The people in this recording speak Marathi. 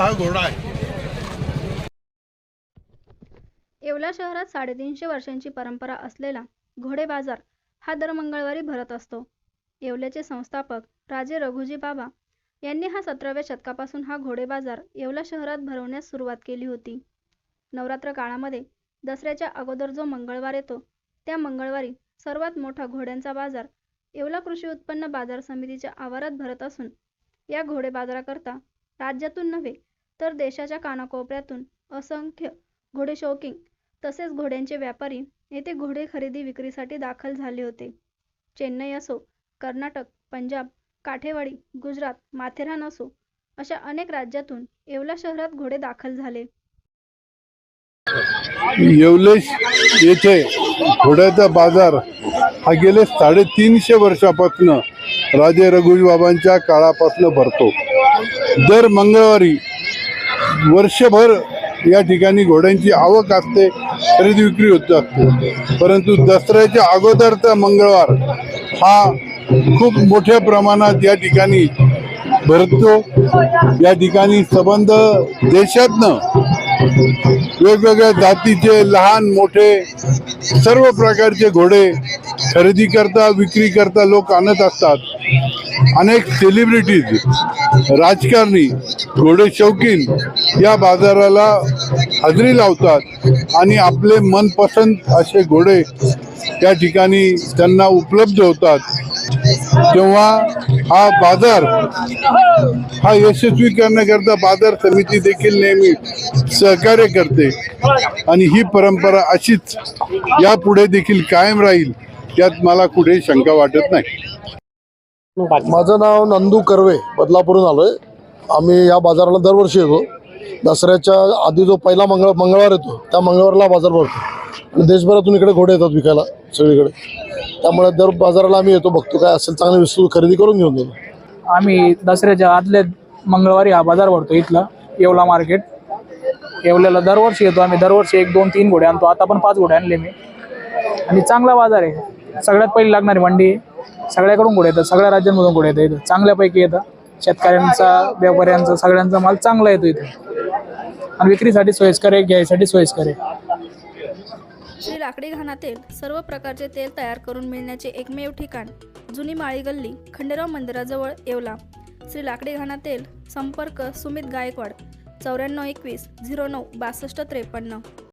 हा घोडा आहे. येवला शहरात साडेतीनशे वर्षांची परंपरा असलेला घोडे बाजार हा दर मंगळवारी भरत असतो. येवल्याचे संस्थापक राजे रघुजी बाबा यांनी हा सतराव्या शतकापासून हा घोडे बाजार येवला शहरात भरवण्यास सुरुवात केली होती. नवरात्र काळामध्ये दसऱ्याच्या अगोदर जो मंगळवार येतो त्या मंगळवारी सर्वात मोठा घोड्यांचा बाजार येवला कृषी उत्पन्न बाजार समितीच्या आवारात भरत असून या घोडे बाजाराकरता राज्यातून नव्हे तर देशाच्या कानाकोपऱ्यातून असंख्य घोडे शौकिंग तसेच घोड्यांचे व्यापारी येथे घोडे खरेदी विक्रीसाठी दाखल झाले होते. चेन्नई असो कर्नाटक पंजाब काठेवाडी गुजरात माथेरान असो अशा अनेक राज्यातून येवला शहरात घोडे दाखल झाले. येवलेश येथे घोड्याचा बाजार हा गेले साडेतीनशे वर्षापासून राजे रघुजी बाबांच्या काळापासून भरतो. दर मंगळवारी वर्षभर या ठिकाणी घोड्यांची आवक असते खरेदी विक्री होत असते. परंतु दसऱ्याच्या अगोदरचा मंगळवार हा खूप मोठ्या प्रमाणात या ठिकाणी भरतो. या ठिकाणी संबंध देशातनं वेगवेगळ्या जातीचे लहान मोठे सर्व प्रकारचे घोडे खरेदी करता विक्री करता लोक आणत असतात. अनेक सेलिब्रिटीज राजकारणी घोडे शौकीन या बाजाराला हजेरी लावतात आणि आपले मनपसंत असे घोडे या ठिकाणी त्यांना उपलब्ध होतात. तेव्हा हा बाजार हा यशस्वी करण्याकरता बाजार समिती देखील नेहमी सहकार्य करते. आणि ही परंपरा अशीच यापुढे देखील कायम राहील यात मला कुठे शंका वाटत नाही. माझं नाव नंदू कर्वे बदलापूरहून आलोय. आम्ही या बाजाराला दरवर्षी येतो. दसऱ्याच्या आधी जो पहिला मंगळ मंगळवार येतो त्या मंगळवारला बाजार भरतो. आणि देशभरातून इकडे घोडे येतात विकायला सगळीकडे. त्यामुळे दर बाजाराला आम्ही येतो बघतो काय असेल चांगली वस्तू खरेदी करून घेऊन जातो. आम्ही दसऱ्याच्या आदल्या मंगळवारी हा बाजार भरतो इथला येवला मार्केट. येवल्याला दरवर्षी येतो आम्ही दरवर्षी एक दोन तीन घोडे आणतो. आता पण पाच घोडे आणले मी. आणि चांगला बाजार आहे. सगळ्यात पहिली लागणारी मंडी. सगळ्याकडून घोडे येतात सगळ्या राज्यांमधून घोडे येतात इथं. चांगल्यापैकी येतं. शेतकऱ्यांचा व्यापाऱ्यांचा सगळ्यांचा माल चांगला येतो इथं. आणि विक्रीसाठी सोयीस्कर आहे घ्यायसाठी सोयीस्कर आहे. श्री लाकडी घाणातील सर्व प्रकारचे तेल तयार करून मिळण्याचे एकमेव ठिकाण जुनी माळी गल्ली खंडेराव मंदिराजवळ येवला. श्री लाकडी घाणातील संपर्क सुमित गायकवाड चौऱ्याण्णव एकवीस झिरो नऊ बासष्ट त्रेपन्न.